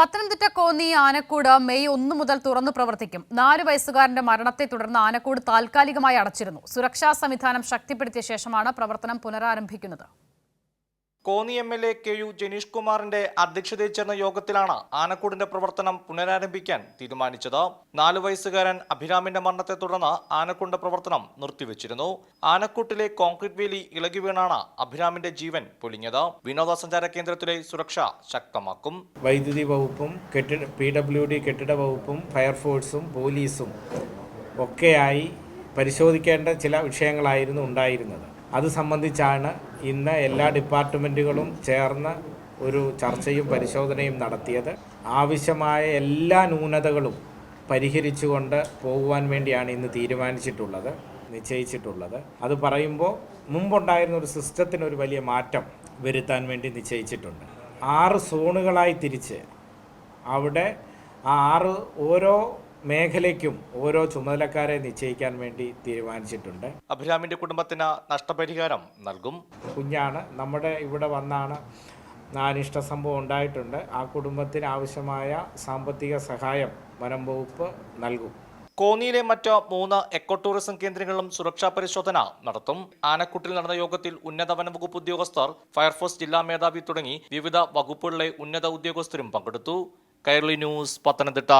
പത്തനംതിട്ട കോന്നി ആനക്കൂട് May ഒന്ന് മുതൽ തുറന്നു പ്രവർത്തിക്കും. നാല് വയസ്സുകാരന്റെ മരണത്തെ തുടർന്ന് ആനക്കൂട് താൽക്കാലികമായി അടച്ചിരുന്നു. സുരക്ഷാ സംവിധാനം ശക്തിപ്പെടുത്തിയ ശേഷമാണ് പ്രവർത്തനം പുനരാരംഭിക്കുന്നത്. Konni M L A K U Janeesh കുമാറിന്റെ അധ്യക്ഷതയിൽ ചേർന്ന യോഗത്തിലാണ് ആനക്കൂടിന്റെ പ്രവർത്തനം പുനരാരംഭിക്കാൻ തീരുമാനിച്ചത്. നാലു വയസ്സുകാരൻ അഭിരാമിന്റെ മരണത്തെ തുടർന്ന് ആനക്കൂടിന്റെ പ്രവർത്തനം നിർത്തിവച്ചിരുന്നു. ആനക്കൂട്ടിലെ കോൺക്രീറ്റ് വേലി ഇളകി വീണാണ് അഭിരാമിന്റെ ജീവൻ പൊലിഞ്ഞത്. വിനോദസഞ്ചാര കേന്ദ്രത്തിലെ സുരക്ഷ ശക്തമാക്കും. വൈദ്യുതി വകുപ്പും കെട്ടിട പി ഡബ്ല്യു ഡി കെട്ടിട വകുപ്പും ഫയർഫോഴ്സും പോലീസും ഒക്കെയായി പരിശോധിക്കേണ്ട ചില വിഷയങ്ങളായിരുന്നു ഉണ്ടായിരുന്നത്. അത് സംബന്ധിച്ചാണ് ഇന്ന് എല്ലാ ഡിപ്പാർട്ട്മെന്റുകളും ചേർന്ന് ഒരു ചർച്ചയും പരിശോധനയും നടത്തിയത്. ആവശ്യമായ എല്ലാ ന്യൂനതകളും പരിഹരിച്ചുകൊണ്ട് പോകുവാൻ വേണ്ടിയാണ് ഇന്ന് തീരുമാനിച്ചിട്ടുള്ളത് നിശ്ചയിച്ചിട്ടുള്ളത്. അത് പറയുമ്പോൾ മുമ്പുണ്ടായിരുന്ന ഒരു സിസ്റ്റത്തിന് ഒരു വലിയ മാറ്റം വരുത്താൻ വേണ്ടി നിശ്ചയിച്ചിട്ടുണ്ട്. ആറ് സോണുകളായി തിരിച്ച് അവിടെ ആ ആറ് ഓരോ മേഖലയ്ക്കും ഓരോ ചുമതലക്കാരെ നിശ്ചയിക്കാൻ വേണ്ടി തീരുമാനിച്ചിട്ടുണ്ട്. അഭിരാമിന്റെ കുടുംബത്തിന് നഷ്ടപരിഹാരം നൽകും. കുഞ്ഞാണ്. നമ്മുടെ ഇവിടെ വന്നാണ് നാനിഷ്ട സംഭവം ഉണ്ടായിട്ടുണ്ട്. ആ കുടുംബത്തിന് ആവശ്യമായ സാമ്പത്തിക സഹായം വനം വകുപ്പ് നൽകും. കോന്നിയിലെ മറ്റ് മൂന്ന് എക്കോ ടൂറിസം കേന്ദ്രങ്ങളിലും സുരക്ഷാ പരിശോധന നടത്തും. ആനക്കുട്ടിൽ നടന്ന യോഗത്തിൽ ഉന്നത വനംവകുപ്പ് ഉദ്യോഗസ്ഥർ ഫയർഫോഴ്സ് ജില്ലാ മേധാവി തുടങ്ങി വിവിധ വകുപ്പുകളിലെ ഉന്നത ഉദ്യോഗസ്ഥരും പങ്കെടുത്തു. കൈരളി ന്യൂസ് പത്തനംതിട്ട.